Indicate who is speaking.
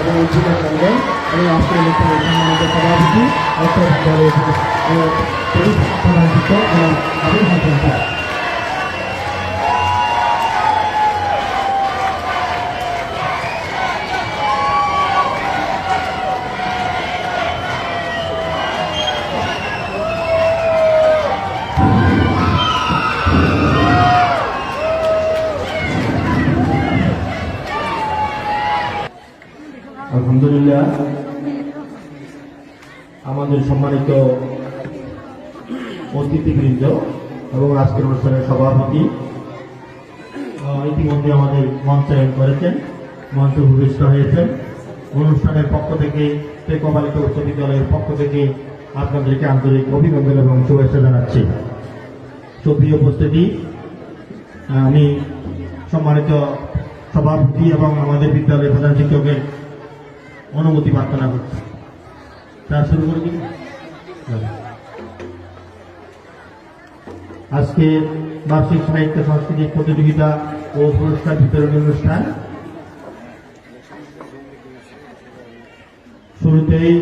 Speaker 1: এবং উজ্জীবন মন্ডল এবং অস্ট্রেলিয়ার সম্মানিত সভাপতি অর্থাৎ
Speaker 2: আলহামদুলিল্লাহ। আমাদের সম্মানিত অতিথিবৃন্দ এবং আজকের অনুষ্ঠানের সভাপতি ইতিমধ্যে আমাদের মঞ্চায়ন করেছেন, মঞ্চে ভূমিষ্ঠ হয়েছেন। অনুষ্ঠানের পক্ষ থেকে টেকো উচ্চ বিদ্যালয়ের পক্ষ থেকে আপনাদেরকে আন্তরিক অভিনন্দন এবং শুভেচ্ছা জানাচ্ছি। সুপ্রিয় উপস্থিতি, আমি সম্মানিত সভাপতি এবং আমাদের বিদ্যালয়ের অনুমতি প্রার্থনা করছি তা শুরু করবি আজকে বার্ষিক সাহিত্য সাংস্কৃতিক প্রতিযোগিতা ও পুরস্কার বিতরণ অনুষ্ঠান। শুরুতেই